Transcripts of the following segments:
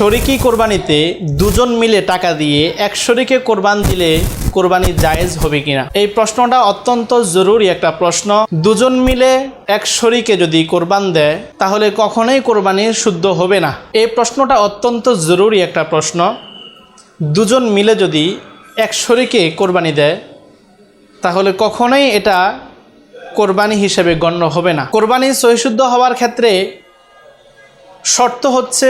শরিকি কোরবানিতে দুজন মিলে টাকা দিয়ে এক শরিকে কোরবান দিলে কোরবানি জায়েজ হবে কিনা? এই প্রশ্নটা অত্যন্ত জরুরি একটা প্রশ্ন। দুজন মিলে এক শরিকে যদি কোরবান দেয়, তাহলে কখনোই কোরবানি শুদ্ধ হবে না। এই প্রশ্নটা অত্যন্ত জরুরি একটা প্রশ্ন। দুজন মিলে যদি এক শরিকে কোরবানি দেয়, তাহলে কখনোই এটা কোরবানি হিসেবে গণ্য হবে না। কোরবানি সহিশুদ্ধ হওয়ার ক্ষেত্রে শর্ত হচ্ছে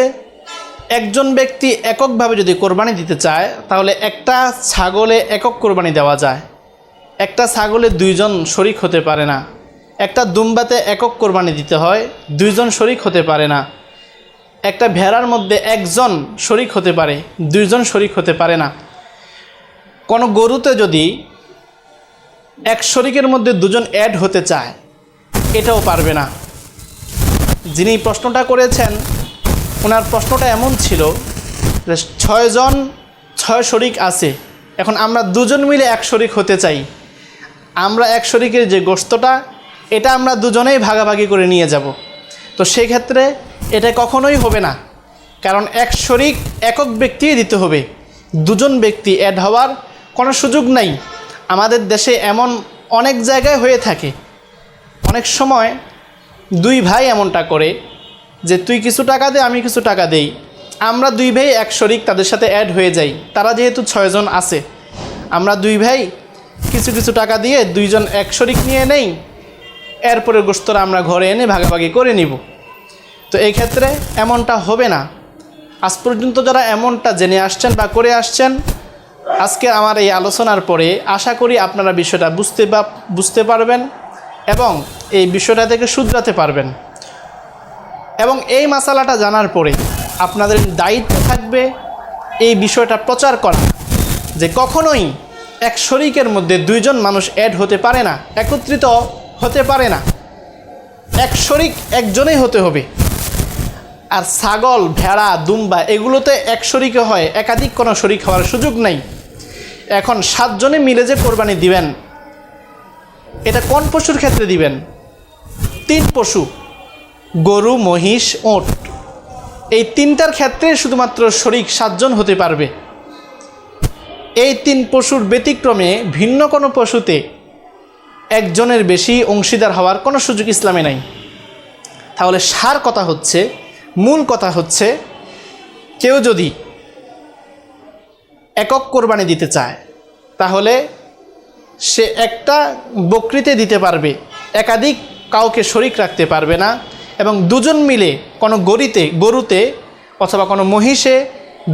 একজন ব্যক্তি এককভাবে যদি কোরবানি দিতে চায়, তাহলে একটা ছাগলে একক কোরবানি দেওয়া যায়। একটা ছাগলে দুইজন শরিক হতে পারে না। একটা দুম্বাতে একক কোরবানি দিতে হয়, দুইজন শরিক হতে পারে না। একটা ভেড়ার মধ্যে একজন শরিক হতে পারে, দুইজন শরিক হতে পারে না। কোনো গরুতে যদি এক শরিকের মধ্যে দুজন অ্যাড হতে চায়, এটাও পারবে না। যিনি প্রশ্নটা করেছেন ওনার প্রশ্নটা এমন ছিল যে ছয়জন ছয় শরিক আছে। এখন আমরা দুজন মিলে এক শরিক হতে চাই। আমরা এক শরিকের যে গোস্তটা এটা আমরা দুজনেই ভাগাভাগি করে নিয়ে যাব। তো সেক্ষেত্রে এটা কখনোই হবে না। কারণ এক শরিক একক ব্যক্তিই দিতে হবে। দুজন ব্যক্তি অ্যাড হওয়ার কোনো সুযোগ নাই। আমাদের দেশে এমন অনেক জায়গায় হয়ে থাকে। অনেক সময় দুই ভাই এমনটা করে যে তুই কিছু টাকা দে, আমি কিছু টাকা দেই। আমরা দুই ভাই এক শরিক তাদের সাথে অ্যাড হয়ে যাই। তারা যেহেতু ছয়জন আছে। আমরা দুই ভাই কিছু কিছু টাকা দিয়ে দুইজন এক শরিক নিয়ে নেই। এরপরে গোস্তরা আমরা ঘরে এনে ভাগাভাগি করে নিব। তো এই ক্ষেত্রে এমনটা হবে না। আজ পর্যন্ত যারা এমনটা জেনে আসছেন বা করে আসছেন, আজকে আমার এই আলোচনার পরে আশা করি আপনারা বিষয়টা বুঝতে বা বুঝতে পারবেন এবং এই বিষয়টা থেকে শুধরাতে পারবেন। এবং এই মশালাটা জানার পরে আপনাদের দায়িত্ব থাকবে এই বিষয়টা প্রচার করা, যে কখনোই এক শরিকের মধ্যে দুইজন মানুষ অ্যাড হতে পারে না, একত্রিত হতে পারে না। এক শরিক একজনেই হতে হবে। আর ছাগল, ভেড়া, দুম্বা এগুলোতে এক শরিকে হয়, একাধিক কোনো শরিক হওয়ার সুযোগ নেই। এখন সাতজনে মিলে যে কোরবানি দিবেন, এটা কোন পশুর ক্ষেত্রে দিবেন? তিন পশু। গরু, মহিষ ওট এই তিনটার ক্ষেত্রে শুধুমাত্র শরিক সাতজন হতে পারবে। এই তিন পশুর ব্যতিক্রমে ভিন্ন কোনো পশুতে একজনের বেশি অংশীদার হওয়ার কোনো সুযোগ ইসলামে নাই। তাহলে সার কথা হচ্ছে, মূল কথা হচ্ছে, কেউ যদি একক কোরবানি দিতে চায়, তাহলে সে একটা বকরিতে দিতে পারবে, একাধিক কাউকে শরিক রাখতে পারবে না এবং দুজন মিলে কোনো গরিতে গরুতে অথবা কোনো মহিষে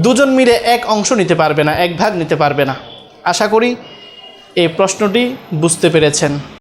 দুজন মিলে এক অংশ নিতে পারবে না, এক ভাগ নিতে পারবে না। আশা করি এই প্রশ্নটি বুঝতে পেরেছেন।